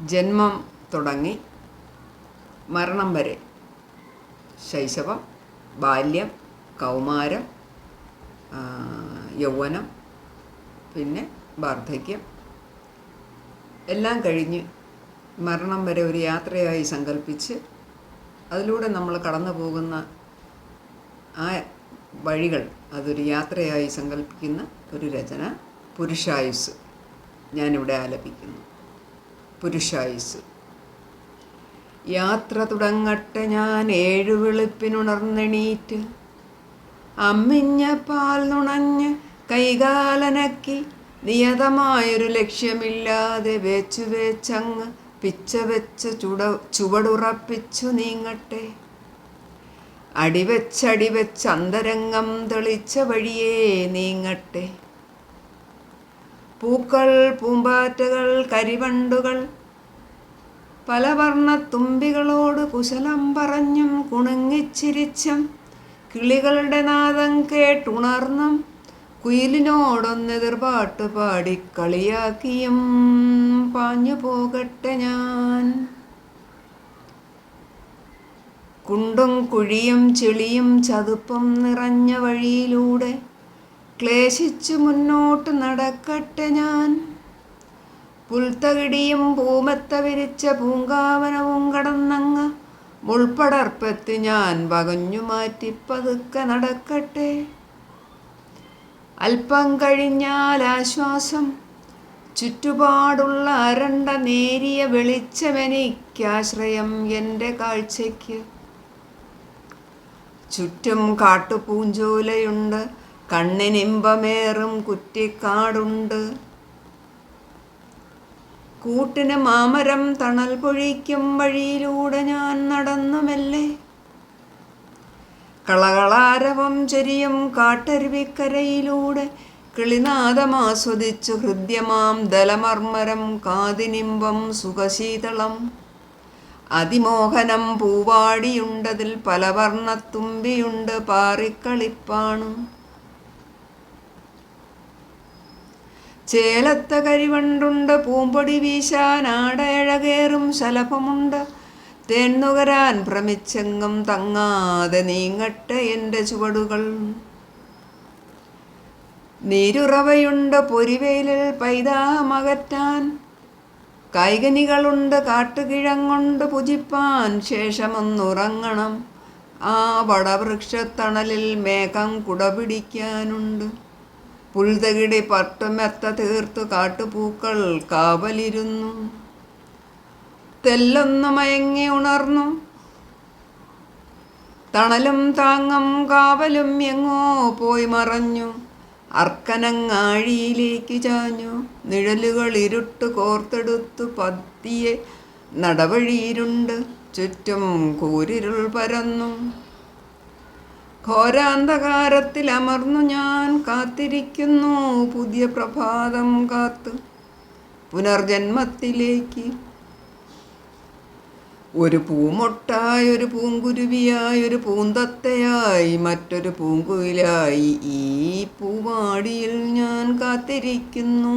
ജന്മം തുടങ്ങി മരണം വരെ. ശൈശവം ബാല്യം കൗമാരം യൗവനം പിന്നെ വാർദ്ധക്യം. എല്ലാം കഴിഞ്ഞ് മരണം വരെ ഒരു യാത്രയായി സങ്കല്പിച്ച് അതിലൂടെ നമ്മൾ കടന്നു പോകുന്ന ആ വഴികൾ അതൊരു യാത്രയായി സങ്കല്പിക്കുന്ന ഒരു രചന പുരുഷായുസ്. ഞാനിവിടെ ആലപിക്കുന്നു. പുരുഷായുസ് യാത്ര തുടങ്ങട്ടെ ഞാൻ ഏഴു വെളുപ്പിനുണർന്നെണീറ്റ്. അമ്മിഞ്ഞ പാൽ നുണഞ്ഞ് കൈകാലനക്കി നിയതമായൊരു ലക്ഷ്യമില്ലാതെ വേച്ചു വേച്ചങ്ങ് പിച്ച വെച്ച് ചുട ചുവടുറപ്പിച്ചു നീങ്ങട്ടെ. അടിവെച്ചടിവെച്ച് അന്തരംഗം തെളിച്ച വഴിയേ നീങ്ങട്ടെ. പൂക്കൾ പൂമ്പാറ്റകൾ കരിവണ്ടുകൾ. പലവർണ തുമ്പികളോട് കുശലം പറഞ്ഞും കുണുങ്ങിച്ചിരിച്ചും കിളികളുടെ നാദം കേട്ടുണർന്നും കുയിലിനോടൊന്നെതിർപാട്ട് പാടി കളിയാക്കിയും പാഞ്ഞു പോകട്ടെ ഞാൻ. കുണ്ടും കുഴിയും ചെളിയും ചതുപ്പും നിറഞ്ഞ വഴിയിലൂടെ ക്ലേശിച്ചു മുന്നോട്ട് നടക്കട്ടെ ഞാൻ. പുൽത്തകിടിയും പൂമത്ത വിരിച്ച പൂങ്കാവനവും കടന്നങ്ങ് മുൾപ്പടർപ്പത്ത് ഞാൻ വകഞ്ഞു മാറ്റി പതുക്കെ നടക്കട്ടെ. അല്പം കഴിഞ്ഞാൽ ആശ്വാസം. ചുറ്റുപാടുള്ള അരണ്ട നേരിയ വെളിച്ചമെനിക്കാശ്രയം എന്റെ കാഴ്ചയ്ക്ക്. ചുറ്റും കാട്ടുപൂഞ്ചോലയുണ്ട്. കണ്ണിനിമ്പമേറും കുറ്റിക്കാടുണ്ട്. കൂട്ടിന് മാമരം തണൽ പൊഴിക്കും വഴിയിലൂടെ ഞാൻ നടന്നുമല്ലേ? കളകളാരവം ചെരിയും കാട്ടരുവിക്കരയിലൂടെ കിളിനാദമാസ്വദിച്ചു ഹൃദ്യമാം ദലമർമ്മരം കാതിനിമ്പം സുഖശീതളം. അതിമോഹനം പൂവാടിയുണ്ടതിൽ പല വർണത്തുമ്പിയുണ്ട് പാറിക്കളിപ്പാണ്. ചേലത്ത കരിവണ്ടുണ്ട് പൂമ്പൊടി വീശാൻ ആടയഴകേറും ശലഭമുണ്ട്. തേന്നുകരാൻ ഭ്രമിച്ചെങ്ങും തങ്ങാതെ നീങ്ങട്ടെ എന്റെ ചുവടുകൾ. നീരുറവയുണ്ട് പൊരിവേലിൽ പൈതാമകറ്റാൻ. കായികനികളുണ്ട് കാട്ടുകിഴങ്ങുണ്ട് പുജിപ്പാൻ ശേഷമൊന്നുറങ്ങണം. ആ വടവൃക്ഷത്തണലിൽ മേഘം കുടപിടിക്കാനുണ്ട്. പുൽതകിടി പട്ടുമെത്ത തീർത്തു കാട്ടുപൂക്കൾ കാവലിരുന്നു. തെല്ലൊന്നു മയങ്ങി ഉണർന്നു. തണലും താങ്ങും കാവലും എങ്ങോ പോയി മറഞ്ഞു. അർക്കനങ്ങാഴിയിലേക്ക് ചാഞ്ഞു. നിഴലുകൾ ഇരുട്ട് കോർത്തെടുത്തു പത്തിയെ നടവഴിയിരുണ്ട് ചുറ്റും കൂരിരുൾ പരന്നു. ഘോരാന്ധകാരത്തിൽ അമർന്നു ഞാൻ കാത്തിരിക്കുന്നു. പുതിയ പ്രഭാതം കാത്ത് പുനർജന്മത്തിലേക്ക്. ഒരു പൂമൊട്ടായി ഒരു പൂങ്കുരുവിയായി ഒരു പൂന്തത്തയായി മറ്റൊരു പൂങ്കുയിലായി ഈ പൂവാടിയിൽ ഞാൻ കാത്തിരിക്കുന്നു.